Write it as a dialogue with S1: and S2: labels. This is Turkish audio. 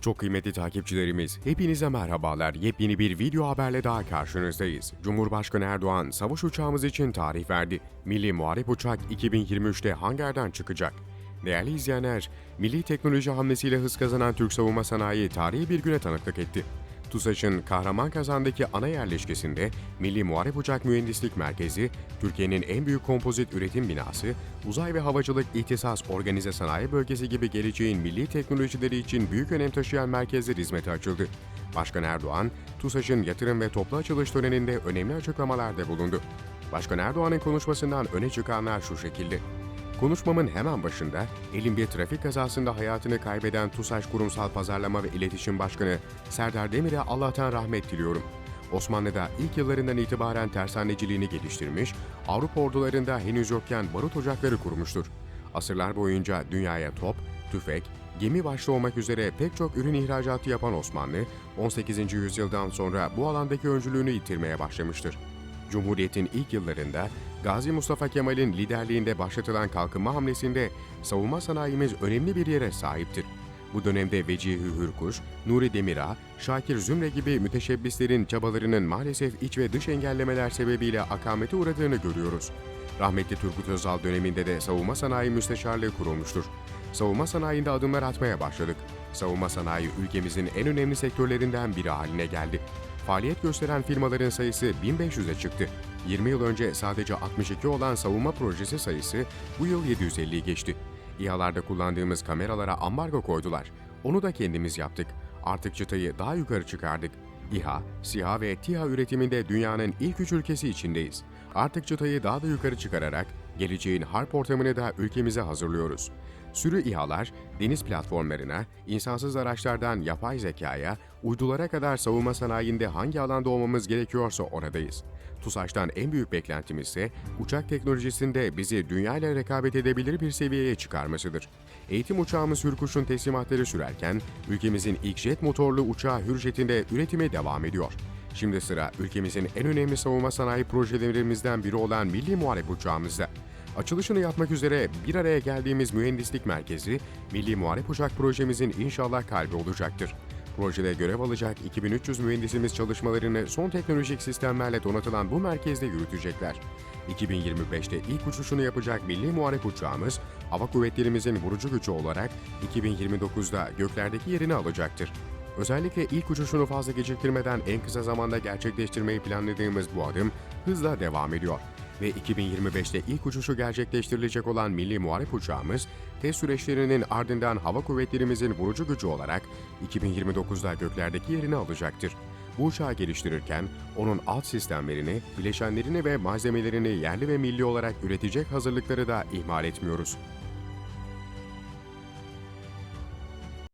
S1: Çok kıymetli takipçilerimiz, hepinize merhabalar. Yepyeni bir video haberle daha karşınızdayız. Cumhurbaşkanı Erdoğan, savaş uçağımız için tarih verdi. Milli Muharip Uçak 2023'te hangardan çıkacak. Değerli izleyenler, milli teknoloji hamlesiyle hız kazanan Türk savunma sanayi tarihi bir güne tanıklık etti. TUSAŞ'ın Kahramanmazan'daki ana yerleşkesinde Milli Muharip Uçak Mühendislik Merkezi, Türkiye'nin en büyük kompozit üretim binası, uzay ve havacılık ihtisas organize sanayi bölgesi gibi geleceğin milli teknolojileri için büyük önem taşıyan merkezler hizmete açıldı. Başkan Erdoğan, TUSAŞ'ın yatırım ve toplu açılış töreninde önemli açıklamalarda bulundu. Başkan Erdoğan'ın konuşmasından öne çıkanlar şu şekilde. Konuşmamın hemen başında elim bir trafik kazasında hayatını kaybeden TUSAŞ Kurumsal Pazarlama ve İletişim Başkanı Serdar Demir'e Allah'tan rahmet diliyorum. Osmanlı'da ilk yıllarından itibaren tersaneciliğini geliştirmiş, Avrupa ordularında henüz yokken barut ocakları kurmuştur. Asırlar boyunca dünyaya top, tüfek, gemi başta olmak üzere pek çok ürün ihracatı yapan Osmanlı, 18. yüzyıldan sonra bu alandaki öncülüğünü yitirmeye başlamıştır. Cumhuriyet'in ilk yıllarında Gazi Mustafa Kemal'in liderliğinde başlatılan kalkınma hamlesinde savunma sanayimiz önemli bir yere sahiptir. Bu dönemde Vecihi Hürkuş, Nuri Demirağ, Şakir Zümre gibi müteşebbislerin çabalarının maalesef iç ve dış engellemeler sebebiyle akamete uğradığını görüyoruz. Rahmetli Turgut Özal döneminde de savunma sanayi müsteşarlığı kurulmuştur. Savunma sanayinde adımlar atmaya başladık. Savunma sanayi ülkemizin en önemli sektörlerinden biri haline geldi. Faaliyet gösteren firmaların sayısı 1500'e çıktı. 20 yıl önce sadece 62 olan savunma projesi sayısı bu yıl 750'yi geçti. İHA'larda kullandığımız kameralara ambargo koydular. Onu da kendimiz yaptık. Artık çıtayı daha yukarı çıkardık. İHA, SİHA ve TİHA üretiminde dünyanın ilk üç ülkesi içindeyiz. Artık çıtayı daha da yukarı çıkararak geleceğin harp ortamını da ülkemize hazırlıyoruz. Sürü İHA'lar, deniz platformlarına, insansız araçlardan yapay zekaya, uydulara kadar savunma sanayinde hangi alanda olmamız gerekiyorsa oradayız. TUSAŞ'tan en büyük beklentimiz ise uçak teknolojisinde bizi dünyayla rekabet edebilir bir seviyeye çıkarmasıdır. Eğitim uçağımız Hürkuş'un teslimatları sürerken ülkemizin ilk jet motorlu uçağı Hürjet'in de üretimi devam ediyor. Şimdi sıra ülkemizin en önemli savunma sanayi projelerimizden biri olan Milli Muharip Uçağımızda. Açılışını yapmak üzere bir araya geldiğimiz mühendislik merkezi, Milli Muharip Uçak projemizin inşallah kalbi olacaktır. Projede görev alacak 2300 mühendisimiz çalışmalarını son teknolojik sistemlerle donatılan bu merkezde yürütecekler. 2025'te ilk uçuşunu yapacak Milli Muharip Uçağımız, hava kuvvetlerimizin vurucu gücü olarak 2029'da göklerdeki yerini alacaktır. Özellikle ilk uçuşunu fazla geciktirmeden en kısa zamanda gerçekleştirmeyi planladığımız bu adım hızla devam ediyor ve 2025'te ilk uçuşu gerçekleştirilecek olan Milli Muharip Uçağımız, test süreçlerinin ardından hava kuvvetlerimizin vurucu gücü olarak 2029'da göklerdeki yerini alacaktır. Bu uçağı geliştirirken onun alt sistemlerini, bileşenlerini ve malzemelerini yerli ve milli olarak üretecek hazırlıkları da ihmal etmiyoruz.